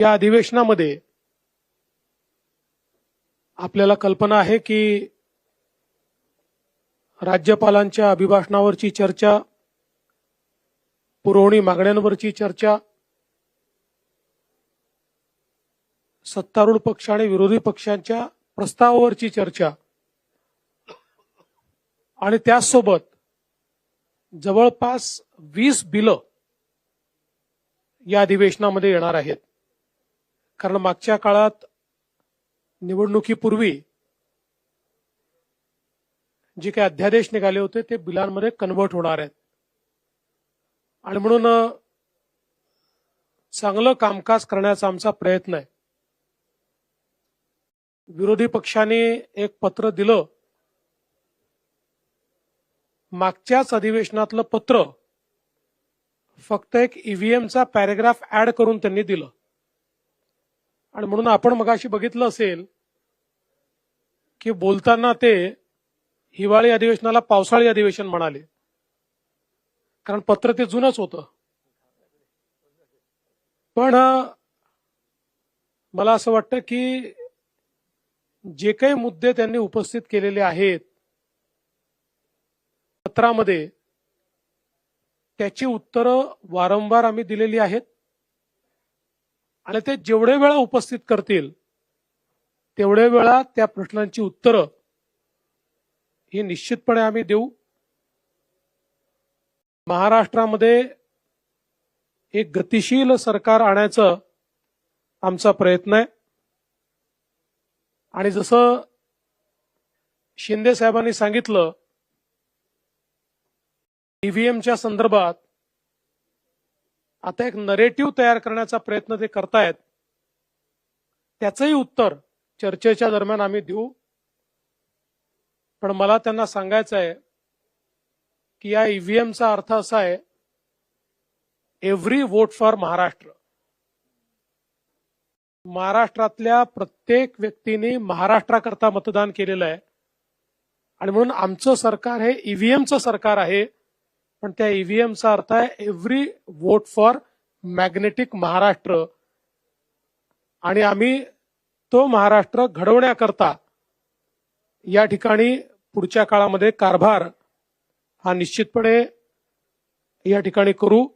या अधिवेशनामध्ये आपल्याला कल्पना आहे की राज्यपालांच्या अभिभाषणावरची चर्चा पुरवणी मागण्यांवरची चर्चा सत्तारूढ पक्ष आणि विरोधी पक्षांच्या प्रस्तावावरची चर्चा आणि त्याचसोबत जवळपास वीस बिलं या अधिवेशनामध्ये येणार आहेत. कारण मागच्या काळात निवडणुकीपूर्वी जे काही अध्यादेश निघाले होते ते बिलांमध्ये कन्वर्ट होणार आहेत. आणि म्हणून चांगलं कामकाज करण्याचा आमचा प्रयत्न आहे. विरोधी पक्षाने एक पत्र दिलं. मागच्याच अधिवेशनातलं पत्र फक्त एक ईव्हीएमचा पॅरेग्राफ ऍड करून त्यांनी दिलं. आणि म्हणून आपण मगाशी बघितलं असेल की बोलताना ते हिवाळी अधिवेशनाला पावसाळी अधिवेशन म्हणाले. कारण पत्र ते जुनच होतं. पण मला असं वाटतं की जे काही मुद्दे त्यांनी उपस्थित केलेले आहेत पत्रामध्ये त्याची उत्तरं वारंवार आम्ही दिलेली आहेत. आणि ते जेवढे वेळा उपस्थित करतील तेवढे वेळा त्या प्रश्नांची उत्तरं ही निश्चितपणे आम्ही देऊ. महाराष्ट्रामध्ये एक गतिशील सरकार आणायचं आमचा प्रयत्न आहे. आणि जसं शिंदे साहेबांनी सांगितलं ईव्हीएमच्या संदर्भात आता एक नरेटिव्ह तयार करण्याचा प्रयत्न ते करतायत. त्याचंही उत्तर चर्चेच्या दरम्यान आम्ही देऊ. पण मला त्यांना सांगायचं आहे की या ईव्हीएमचा अर्थ असा आहे एव्हरी वोट फॉर महाराष्ट्र. महाराष्ट्रातल्या प्रत्येक व्यक्तीने महाराष्ट्राकरता मतदान केलेलं आहे. आणि म्हणून आमचं सरकार हे ईव्हीएमचं सरकार आहे. पण त्या ईव्हीएमचा अर्थ आहे every vote for magnetic Maharashtra. आणि आम्ही तो महाराष्ट्र घडवण्याकरता या ठिकाणी पुढच्या काळामध्ये कारभार हा निश्चितपणे या ठिकाणी करू.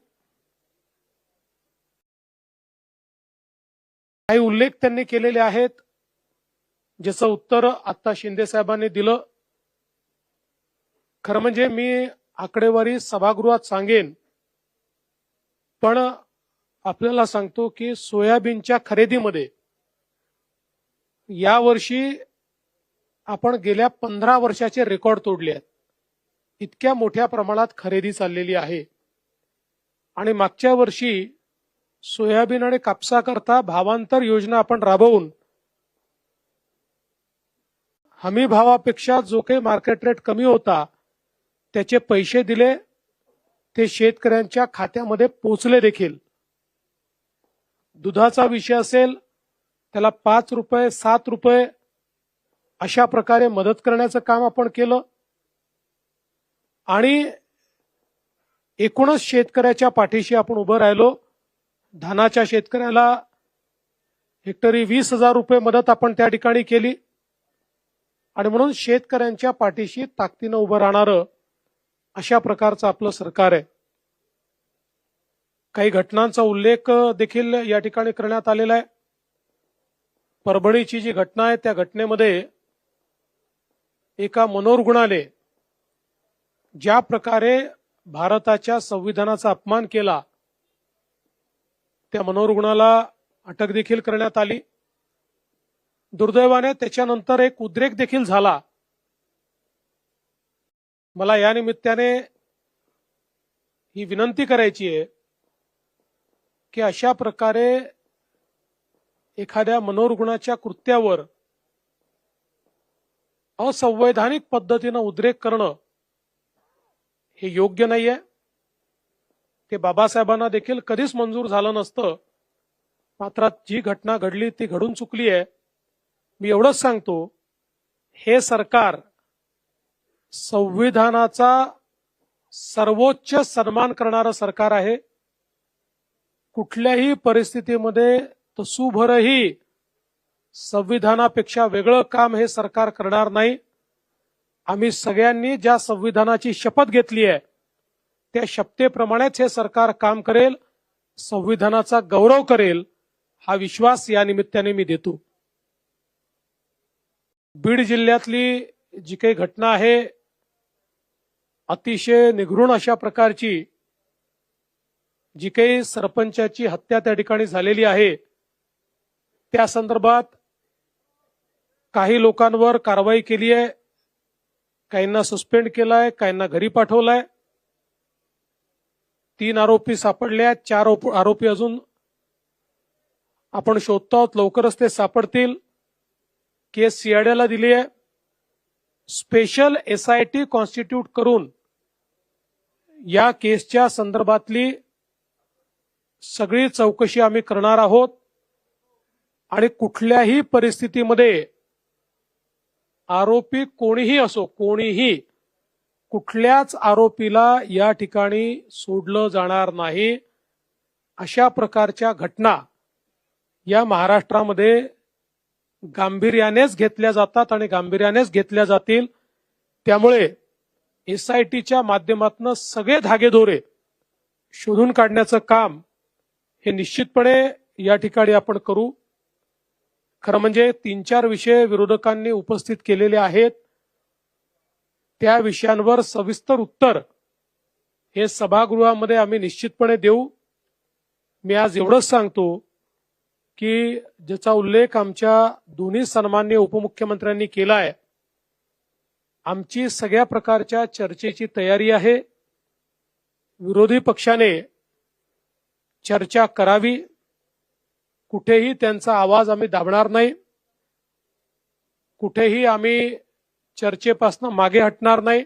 काही उल्लेख त्यांनी केलेले आहेत ज्याचं उत्तर आता शिंदे साहेबांनी दिलं. खरं म्हणजे मी आकडेवारी सभागृहात सांगेन. पण आपल्याला सांगतो की सोयाबीनच्या खरेदीमध्ये यावर्षी आपण गेल्या पंधरा वर्षाचे रेकॉर्ड तोडले आहेत. इतक्या मोठ्या प्रमाणात खरेदी चाललेली आहे. आणि मागच्या वर्षी सोयाबीन आणि कापसाकरता भावांतर योजना आपण राबवून हमी भावापेक्षा जो काही मार्केट रेट कमी होता त्याचे पैसे दिले ते शेतकऱ्यांच्या खात्यामध्ये पोचले देखील. दुधाचा विषय असेल त्याला पाच रुपये सात रुपये अशा प्रकारे मदत करण्याचं काम आपण केलं. आणि एकूणच शेतकऱ्याच्या पाठीशी आपण उभं राहिलो. धानाच्या शेतकऱ्याला हेक्टरी वीस हजार रुपये मदत आपण त्या ठिकाणी केली. आणि म्हणून शेतकऱ्यांच्या पाठीशी ताकदीनं उभं राहणारं अशा प्रकारचं आपलं सरकार आहे. काही घटनांचा उल्लेख देखील या ठिकाणी करण्यात आलेला आहे. परभणीची जी घटना आहे त्या घटनेमध्ये एका मनोरुग्णाने ज्या प्रकारे भारताच्या संविधानाचा अपमान केला त्या मनोरुग्णाला अटक देखील करण्यात आली. दुर्दैवाने त्याच्यानंतर एक उद्रेक देखील झाला. मला या निमित्ताने ही विनंती करायची आहे की अशा प्रकारे एखाद्या मनोरुग्णाच्या कृत्यावर असंवैधानिक पद्धतीनं उद्रेक करणं हे योग्य नाहीये. ते बाबासाहेबांना देखील कधीच मंजूर झालं नसतं. मात्र जी घटना घडली ती घडून चुकली आहे मी एवढंच सांगतो हे सरकार संविधानाचा सर्वोच्च सन्मान करणारं सरकार आहे. कुठल्याही परिस्थितीमध्ये तसुभरही संविधानापेक्षा वेगळं काम हे सरकार करणार नाही. आम्ही सगळ्यांनी ज्या संविधानाची शपथ घेतली आहे त्या शपथेप्रमाणेच हे सरकार काम करेल संविधानाचा गौरव करेल हा विश्वास या निमित्ताने मी देतो. बीड जिल्ह्यातली जी काही घटना आहे अतिशय निघृण अशा प्रकारची जी काही सरपंचाची हत्या त्या ठिकाणी झालेली आहे त्या संदर्भात काही लोकांवर कारवाई केली आहे काहींना सस्पेंड केलाय काहींना घरी पाठवलाय. तीन आरोपी सापडले आहेत चार आरोपी अजून आपण शोधतो आहोत लवकरच ते सापडतील. केस सीआयडीला दिली आहे. Special S I T constitute करून या केसच्या संदर्भातली सगळी चौकशी आम्ही करणार आहोत. आणि कुठल्याही परिस्थितीमध्ये आरोपी कोणीही असो कोणीही कुठल्याच आरोपीला या ठिकाणी सोडलं जाणार नाही. अशा प्रकारच्या घटना या महाराष्ट्रामध्ये गांभीर्यानेच घेतल्या जातात आणि गांभीर्यानेच घेतल्या जातील. त्यामुळे एसआयटीच्या माध्यमातून सगळे धागेदोरे शोधून काढण्याचं काम हे निश्चितपणे या ठिकाणी आपण करू. खरं म्हणजे तीन चार विषय विरोधकांनी उपस्थित केलेले आहेत. त्या विषयांवर सविस्तर उत्तर हे सभागृहामध्ये आम्ही निश्चितपणे देऊ. मी आज एवढंच सांगतो. की ज्याचा उल्लेख आमच्या दोन्ही सन्मान्य उपमुख्यमंत्र्यांनी केला आहे. आमची सगळ्या प्रकारच्या चर्चेची तयारी आहे. विरोधी पक्षाने चर्चा करावी. कुठेही त्यांचा आवाज आम्ही दाबणार नाही. कुठेही आम्ही चर्चेपासून मागे हटणार नाही.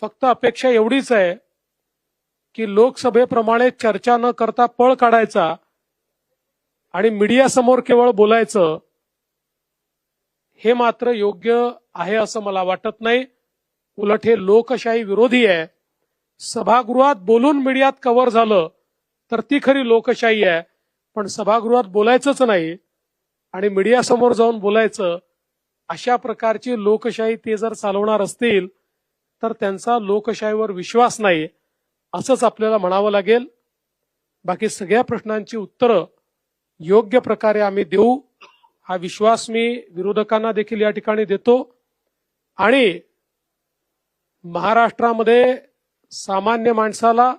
फक्त अपेक्षा एवढीच आहे की लोकसभेप्रमाणे चर्चा न करता पळ काढायचा. आणि मीडियासमोर केवळ बोलायचं हे मात्र योग्य आहे असं मला वाटत नाही. उलट हे लोकशाही विरोधी आहे. सभागृहात बोलून मीडियात कव्हर झालं तर ती खरी लोकशाही आहे. पण सभागृहात बोलायचंच नाही आणि मीडियासमोर जाऊन बोलायचं अशा प्रकारची लोकशाही ते जर चालवणार असतील तर त्यांचा लोकशाहीवर विश्वास नाही असंच आपल्याला म्हणावं लागेल. बाकी सगळ्या प्रश्नांची उत्तरं योग्य प्रकारे आम्ही देऊ हा विश्वास मी विरोधकांना देखील या ठिकाणी देतो. आणि महाराष्ट्रामध्ये सामान्य माणसाला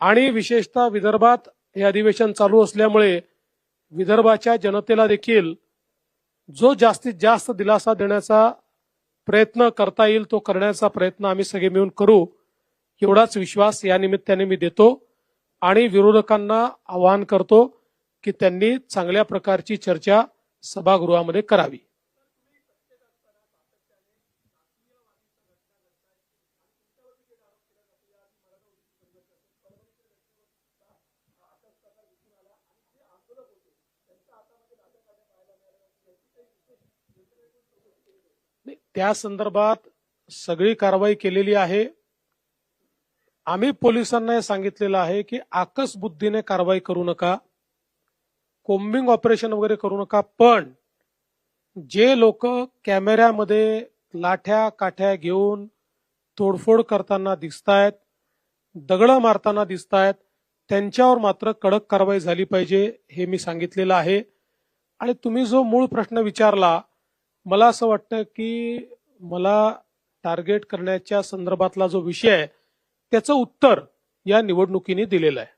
आणि विशेषतः विदर्भात हे अधिवेशन चालू असल्यामुळे विदर्भाच्या जनतेला देखील जो जास्तीत जास्त दिलासा देण्याचा प्रयत्न करता येईल तो करण्याचा प्रयत्न आम्ही सगळे मिळून करू एवढाच विश्वास या निमित्ताने मी देतो आणि विरोधकांना आवाहन करतो. की त्यांनी चांगल्या प्रकारची चर्चा सभागृहामध्ये करावी. त्या संदर्भात सगळी कारवाई केलेली आहे. आम्ही पोलिसांना सांगितलेलं आहे की आकस बुद्धीने कारवाई करू नका. कोम्बिंग ऑपरेशन वगैरे करू नका पण जे लोक कॅमेऱ्यामध्ये लाठ्या काठ्या घेऊन तोडफोड करताना दिसतायत दगडं मारताना दिसतायत त्यांच्यावर मात्र कडक कारवाई झाली पाहिजे हे मी सांगितलेलं आहे. आणि तुम्ही जो मूळ प्रश्न विचारला मला असं वाटतं की मला टार्गेट करण्याच्या संदर्भातला जो विषय आहे त्याचं उत्तर या निवडणुकीने दिलेलं आहे.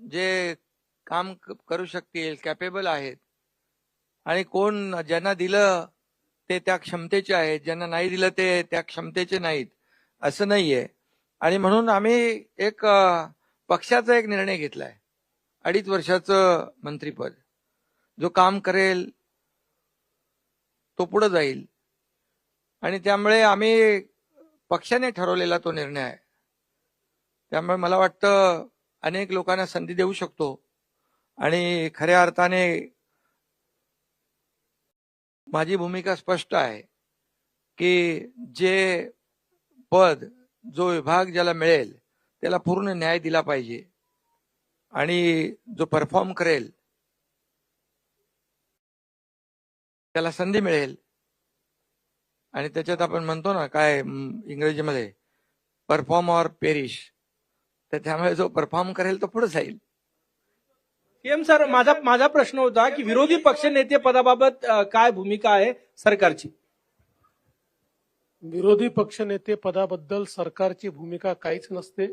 जे काम करू शकतील कॅपेबल आहेत. आणि कोण ज्यांना दिलं ते त्या क्षमतेचे आहेत ज्यांना नाही दिलं ते त्या क्षमतेचे नाहीत असं नाहीये. आणि म्हणून आम्ही एक पक्षाचा एक निर्णय घेतलाय अडीच वर्षाचं मंत्रीपद. जो काम करेल तो पुढे जाईल. आणि त्यामुळे आम्ही पक्षाने ठरवलेला तो निर्णय आहे. त्यामुळे मला वाटतं अनेक लोकांना संधी देऊ शकतो. आणि खऱ्या अर्थाने माझी भूमिका स्पष्ट आहे की जे पद जो विभाग ज्याला मिळेल त्याला पूर्ण न्याय दिला पाहिजे. आणि जो परफॉर्म करेल त्याला संधी मिळेल. आणि त्याच्यात आपण म्हणतो ना काय इंग्रजीमध्ये परफॉर्म ऑर पेरिश तर त्यामुळे जो परफॉर्म करेल तो पुढे जाईल. सीएम सर माझा माझा प्रश्न होता की विरोधी पक्षनेते पदाबाबत अ, काय भूमिका आहे सरकारची? विरोधी पक्षनेते पदाबद्दल सरकारची भूमिका काहीच नसते.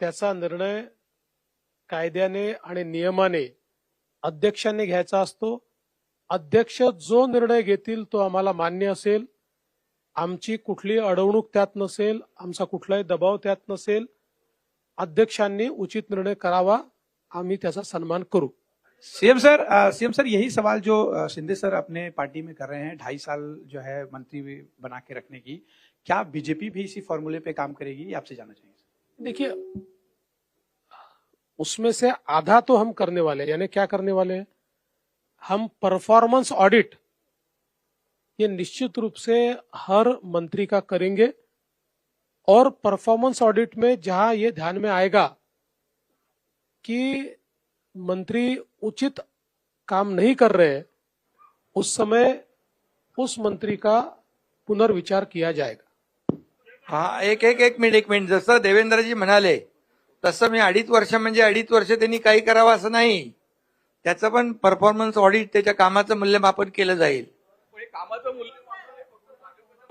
त्याचा निर्णय कायद्याने आणि नियमाने अध्यक्षांनी घ्यायचा असतो. अध्यक्ष जो निर्णय घेतील तो आम्हाला मान्य असेल. आमची कुठली अडवणूक त्यात नसेल आमचा कुठलाही दबाव त्यात नसेल. अध्यक्षांनी उचित निर्णय करावा आम्ही त्याचा सन्मान करू. सीएम सर सीएम सर यही सवाल जो शिंदे सर अपने पार्टी में कर रहे हैं ढाई साल जो है मंत्री बना के रखने की क्या बीजेपी भी इसी फॉर्मूले पे काम करेगी? आपसे जाना चाहिए देखिए उसमें से आधा तो हम करने वाले यानी क्या करने वाले हैं? हम परफॉर्मेंस ऑडिट ये निश्चित रूप से हर मंत्री का करेंगे और परफॉर्मेंस ऑडिट में जहां ये ध्यान में आएगा कि मंत्री उचित काम नहीं कर रहे उस समय उस मंत्री का पुनर्विचार किया जाएगा। हा एक एक एक मिनिट एक मिनिट. जसं देवेंद्रजी म्हणाले तसं मी अडीच वर्ष म्हणजे अडीच वर्ष त्यांनी काही करावं असं नाही. त्याचं पण परफॉर्मन्स ऑडिट त्याच्या कामाचं मूल्यमापन केलं जाईल. कामाचं मूल्य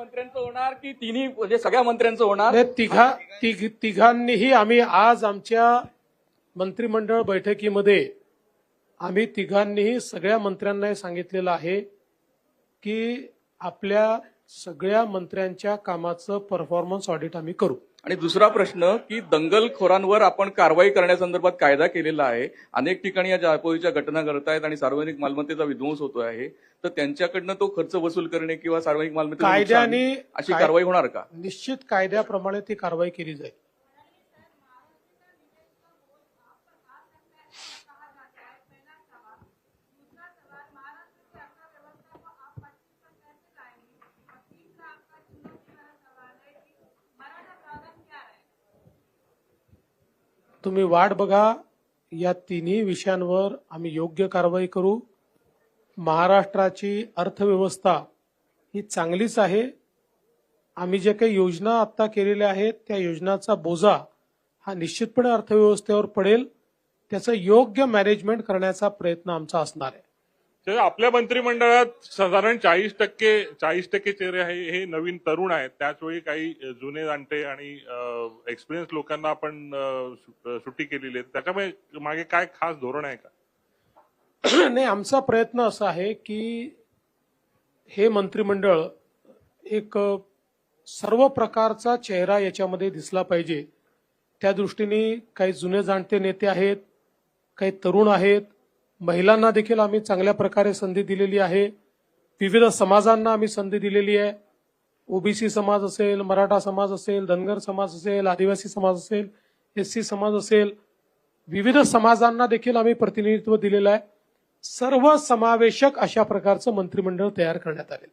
मंत्र्यांचं होणार की तिन्ही म्हणजे सगळ्या मंत्र्यांचं होणार? तिघा तिघ तिघांनीही आम्ही आज आमच्या मंत्रिमंडळ बैठकीमध्ये आम्ही तिघांनीही सगळ्या मंत्र्यांनाही सांगितलेलं आहे की आपल्या सगळ्या मंत्र्यांच्या कामाचं परफॉर्मन्स ऑडिट आम्ही करू. आणि दुसरा प्रश्न की दंगलखोरांवर आपण कारवाई करण्यासंदर्भात कायदा केलेला आहे. अनेक ठिकाणी या जाळपोळीच्या घटना घडत आहेत आणि सार्वजनिक मालमत्तेचा विध्वंस होतो आहे. तर त्यांच्याकडनं तो खर्च वसूल करणे किंवा सार्वजनिक मालमत्तेचं नुकसान, कायद्याने अशी कारवाई होणार का? निश्चित कायद्याप्रमाणे ती कारवाई केली जाईल. तुम्ही वाट बघा. या तिन्ही विषयांवर आम्ही योग्य कारवाई करू. महाराष्ट्राची अर्थव्यवस्था ही चांगलीच आहे. आम्ही ज्या काही योजना आत्ता केलेल्या आहेत त्या योजनाचा बोजा हा निश्चितपणे अर्थव्यवस्थेवर पडेल. त्याचं योग्य मॅनेजमेंट करण्याचा प्रयत्न आमचा असणार आहे. आपल्या मंत्रिमंडळात साधारण चाळीस टक्के चाळीस टक्के चेहरे आहे हे नवीन तरुण आहेत. त्याचवेळी काही जुने जाणते आणि एक्सपिरियन्स लोकांना आपण सुट्टी केलेली आहे. त्याच्यामुळे मागे काय खास धोरण आहे का? नाही आमचा प्रयत्न असा आहे की हे मंत्रिमंडळ एक सर्व प्रकारचा चेहरा याच्यामध्ये दिसला पाहिजे. त्या दृष्टीने काही जुने जाणते नेते आहेत काही तरुण आहेत महिलांना देखील आम्ही चांगल्या प्रकारे संधी दिलेली आहे. विविध समाजांना आम्ही संधी दिलेली आहे. ओबीसी समाज असेल मराठा समाज असेल धनगर समाज असेल आदिवासी समाज असेल एस सी समाज असेल विविध समाजांना देखील आम्ही प्रतिनिधित्व दिलेलं आहे. सर्व समावेशक अशा प्रकारचं मंत्रिमंडळ तयार करण्यात आले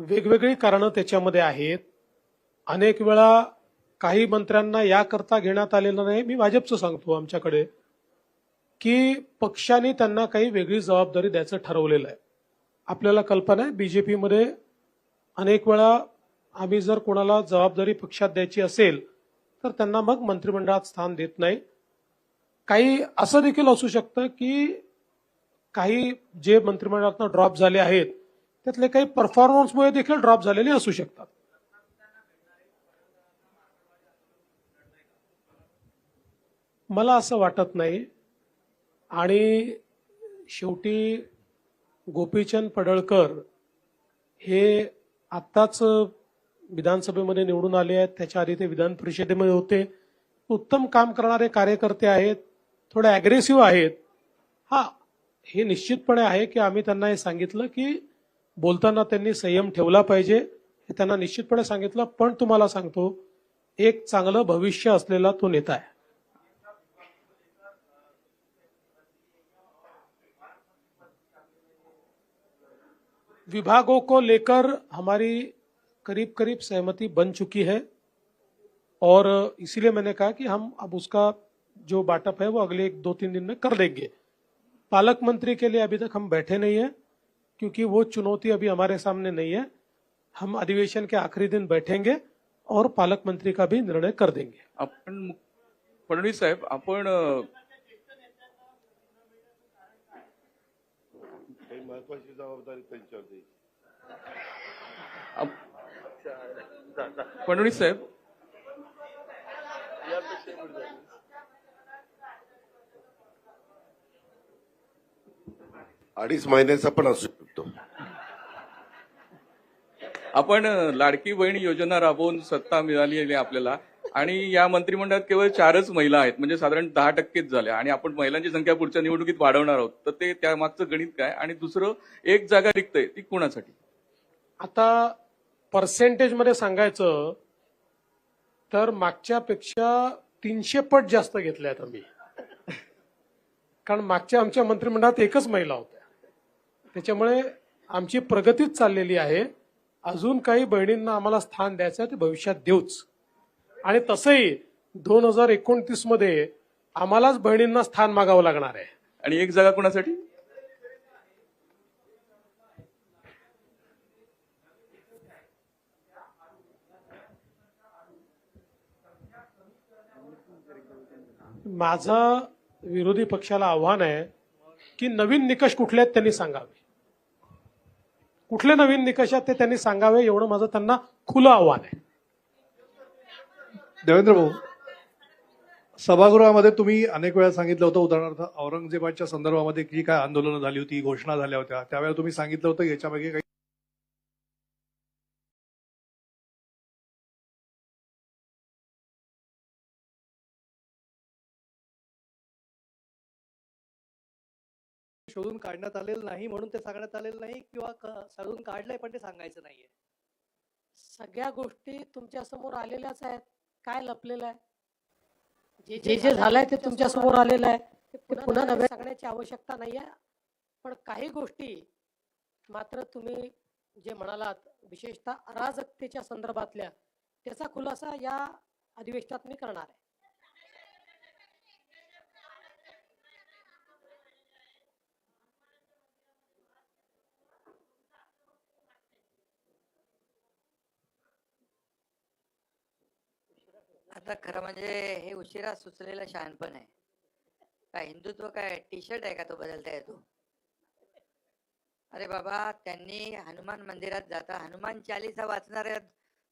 वेगवेगळी कारणं त्याच्यामध्ये आहेत. अनेक वेळा काही मंत्र्यांना याकरता घेण्यात आलेलं नाही. मी भाजपचं सांगतो आमच्याकडे की पक्षाने त्यांना काही वेगळी जबाबदारी द्यायचं ठरवलेलं आहे. आपल्याला कल्पना आहे बीजेपीमध्ये अनेक वेळा आम्ही जर कोणाला जबाबदारी पक्षात द्यायची असेल तर त्यांना मग मंत्रिमंडळात स्थान देत नाही. काही असं देखील असू शकतं की काही जे मंत्रिमंडळातनं ड्रॉप झाले आहेत त्यातले काही परफॉर्मन्समुळे देखील ड्रॉप झालेले असू शकतात. मला असं वाटत नाही. आणि शेवटी गोपीचंद पडळकर हे आत्ताच विधानसभेमध्ये निवडून आले आहेत. त्याच्या आधी ते विधान परिषदेमध्ये होते. उत्तम काम करणारे कार्यकर्ते आहेत. थोडे ॲग्रेसिव्ह आहेत. हा हे निश्चितपणे आहे की आम्ही त्यांना हे सांगितलं की त्यांनी संयम ठेवला पाहिजे, हे पण तुम्हाला सांगतो, एक चांगलं भविष्य तो नेता आहे. विभागों को लेकर हमारी करीब करीब सहमति बन चुकी है और इसीलिए मैंने कहा कि हम अब उसका जो बाटअप है वो अगले एक दो तीन दिन में कर देंगे पालक मंत्री के लिए अभी तक हम बैठे नहीं है। क्योंकि वो चुनौती अभी हमारे सामने नहीं है। हम अधिवेशन के आखिरी दिन बैठेंगे और पालक मंत्री का भी निर्णय कर देंगे। आपण मु- फडणवीस साहेब आपण अ, काही महत्वाची जबाबदारी त्यांच्यावर द्यायची फडणवीस साहेब. अडीच महिन्याचा पण असू. आपण लाडकी बहीण योजना राबवून सत्ता मिळाली आहे आपल्याला. आणि या मंत्रिमंडळात केवळ चारच महिला आहेत. म्हणजे साधारण दहा टक्केच झाल्या. आणि आपण महिलांची संख्या पुढच्या निवडणुकीत वाढवणार आहोत. तर ते त्या मागचं गणित काय? आणि दुसरं एक जागा रिक्त आहे ती कुणासाठी? आता पर्सेंटेजमध्ये सांगायचं तर मागच्या पेक्षा तीनशे पट जास्त घेतल्यात आम्ही. कारण मागच्या आमच्या मंत्रिमंडळात एकच महिला होत्या. त्याच्यामुळे आमची प्रगतीच चाललेली आहे. अजून काही बहिणींना आम्हाला स्थान द्यायचं आहे ते भविष्यात देऊच. आणि तसंही दोन हजार एकोणतीसमध्ये आम्हालाच बहिणींना स्थान मागावं लागणार आहे. आणि एक जागा कोणासाठी? माझं विरोधी पक्षाला आव्हान आहे की नवीन निकष कुठले आहेत त्यांनी सांगावे. कुठले नवीन निकष आहेत ते त्यांनी सांगावे एवढं माझं त्यांना खुलं आव्हान आहे. देवेंद्र भाऊ सभागृहामध्ये तुम्ही अनेक वेळा सांगितलं होतं उदाहरणार्थ औरंगजेबाच्या संदर्भामध्ये जी काय आंदोलनं झाली होती घोषणा झाल्या होत्या त्यावेळेला तुम्ही सांगितलं होतं याच्यामागे काही शोधून काढण्यात आलेलं नाही म्हणून ते सांगण्यात आलेलं नाही किंवा शोधून काढलंय पण ते सांगायचं नाहीये. सगळ्या गोष्टी तुमच्यासमोर आलेल्याच आहेत. काय लपलेलं आहे? जे जे झालंय ते तुमच्यासमोर आलेलं आहे. ते पुन्हा नव्हे. सांगण्याची आवश्यकता नाही आहे पण काही गोष्टी मात्र तुम्ही जे म्हणालात विशेषतः अराजकतेच्या संदर्भातल्या त्याचा खुलासा या अधिवेशनात मी करणार आहे. आता खरं म्हणजे हे उशिरा सुचलेलं शहाणपण आहे. काय हिंदुत्व काय? टी शर्ट आहे का तो बदलता येतो? अरे बाबा त्यांनी हनुमान मंदिरात जाता हनुमान चालिसा वाचणाऱ्या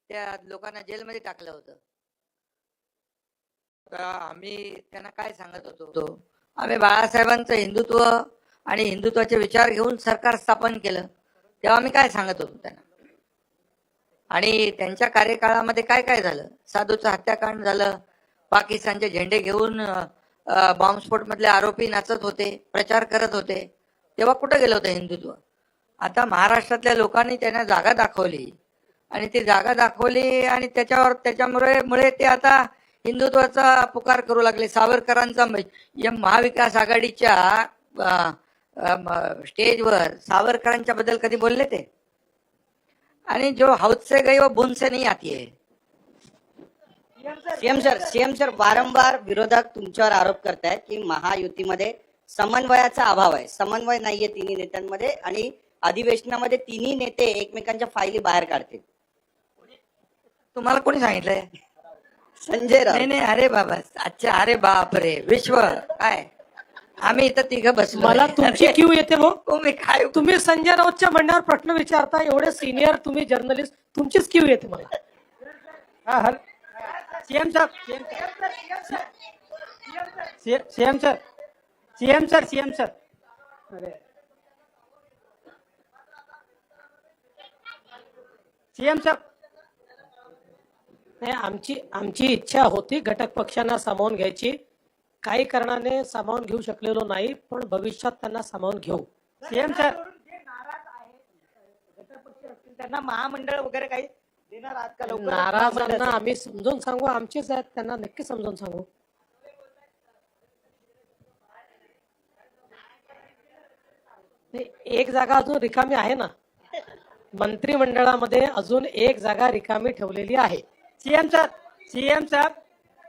त्या लोकांना जेलमध्ये टाकलं होतं. आम्ही त्यांना काय सांगत होतो? आम्ही बाळासाहेबांचं हिंदुत्व आणि हिंदुत्वाचे विचार घेऊन सरकार स्थापन केलं. तेव्हा आम्ही काय सांगत होतो त्यांना? आणि त्यांच्या कार्यकाळामध्ये काय काय झालं? साधूचं हत्याकांड झालं. पाकिस्तानचे झेंडे घेऊन बॉम्बस्फोट मधले आरोपी नाचत होते प्रचार करत होते. तेव्हा कुठं गेलं होतं हिंदुत्व? आता महाराष्ट्रातल्या लोकांनी त्यांना जागा दाखवली. आणि ती जागा दाखवली आणि त्याच्यावर त्याच्यामुळे मुळे ते आता हिंदुत्वाचा पुकार करू लागले. सावरकरांचा या महाविकास आघाडीच्या स्टेजवर सावरकरांच्या बद्दल कधी बोलले ते? आणि जो हौद से गई वो बुन से नहीं आती है। सीएम सर सीएम सर वारंवार विरोधक तुमच्यावर आरोप करतायत की महायुतीमध्ये समन्वयाचा अभाव आहे. समन्वय नाहीये तिन्ही नेत्यांमध्ये आणि अधिवेशनामध्ये तिन्ही नेते एकमेकांच्या फायली बाहेर काढतील. तुम्हाला कोणी सांगितलंय? संजय राऊत. नाही नाही अरे बाबा अच्छा अरे बाप रे विश्व काय? आम्ही इथं तिघं बसलो मला तुमची क्यू येते भाऊ तुम्ही काय तुम्ही संजय राऊतच्या म्हणण्यावर प्रश्न विचारता एवढे सिनियर तुम्ही जर्नलिस्ट तुमचीच क्यू येते मला. सीएम साहब CM साहब CM sir CM sir CM sir अरे. सीएम सर नाही आमची आमची इच्छा होती घटक पक्षांना सामावून घ्यायची. काही कारणाने सामावून घेऊ शकलेलो नाही पण भविष्यात त्यांना सामावून घेऊ. सीएम सर त्यांना महामंडळ वगैरे काही देणार आहात का लवकर नाराजांना आम्ही समजून सांगू आमचेच आहेत त्यांना नक्की समजून सांगू. नाही, एक जागा अजून रिकामी आहे ना? मंत्रिमंडळामध्ये अजून एक जागा रिकामी ठेवलेली आहे. सीएम सर सीएम साहब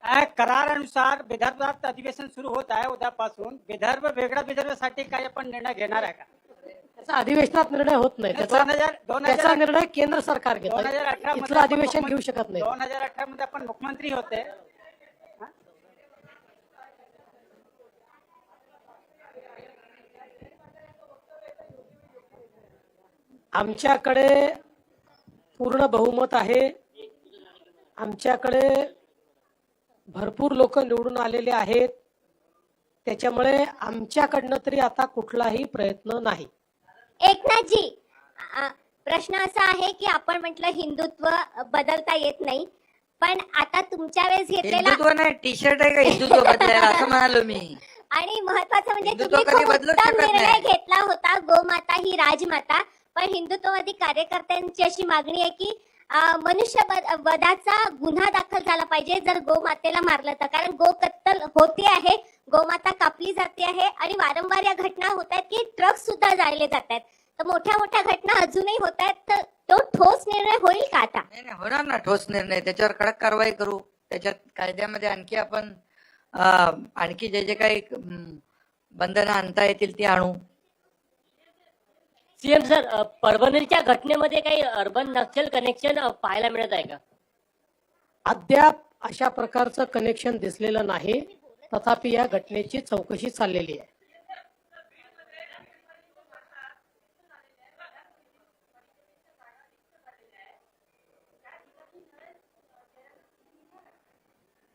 करारानुसार विदर्भात अधिवेशन सुरू होत आहे उद्यापासून. विदर्भ वेगळ्या विदर्भासाठी काही आपण निर्णय घेणार आहे का? त्याचा अधिवेशनात निर्णय होत नाही. त्याचा निर्णय केंद्र सरकार घेत दोन हजार अठरा अधिवेशन घेऊ शकत नाही. दोन हजार अठरा मध्ये आपण मुख्यमंत्री होते. आमच्याकडे पूर्ण बहुमत आहे. आमच्याकडे भरपूर लोक निवडून आलेले आहेत. त्याच्यामुळे आमच्याकडनं तरी आता कुठलाही प्रयत्न नाही. एकनाथजी प्रश्न असा आहे की आपण म्हटलं हिंदुत्व बदलता येत नाही पण आता तुमच्या वेळेस घेतलेला हिंदुत्व नाही टी शर्ट आहे का हिंदुत्व बदलायला? असं म्हणालो मी. आणि महत्वाचं म्हणजे हिंदुत्व तुम्ही कधी खूप बदलूच उत्तम शकत निर्णय नाही. घेतला होता गोमाता ही राजमाता पण हिंदुत्ववादी कार्यकर्त्यांची अशी मागणी आहे की मनुष्य वधाचा गुन्हा दाखल झाला पाहिजे. जर गोमातेला मारलं तर. कारण गो कत्तल होते आहे गोमाता कापली जाते आहे आणि वारंवार या घटना होत आहेत की ट्रक सुद्धा जाळले जात आहेत. तर मोठ्या मोठ्या घटना अजूनही होत आहेत. तर तो ठोस निर्णय होईल का आता? होणार ना ठोस निर्णय. त्याच्यावर कडक कारवाई करू. त्याच्यात कायद्यामध्ये आणखी आपण आणखी जे जे काही बंधनं आणता येतील ती आणू. सीएम सर परभणीच्या घटनेमध्ये काही अर्बन नक्षल कनेक्शन पाहायला मिळत आहे का? अद्याप अशा प्रकारचं कनेक्शन दिसलेलं नाही. तथापि या घटनेची चौकशी चाललेली आहे.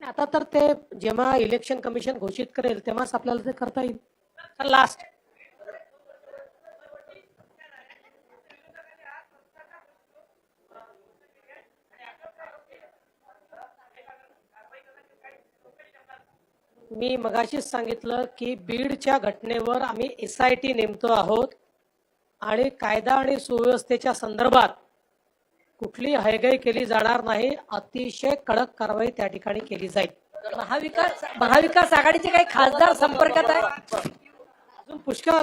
आता तर ते जेव्हा इलेक्शन कमिशन घोषित करेल तेव्हाच आपल्याला ते करता येईल. लास्ट मी मगाशीच सांगितलं की बीडच्या घटनेवर आम्ही एस आय टी नेमतो आहोत. आणि कायदा आणि सुव्यवस्थेच्या संदर्भात कुठली हयगय केली जाणार नाही अतिशय कडक कारवाई त्या ठिकाणी केली जाईल. महाविकास महाविकास आघाडीचे काही खासदार संपर्कात आहे अजून पुष्कळ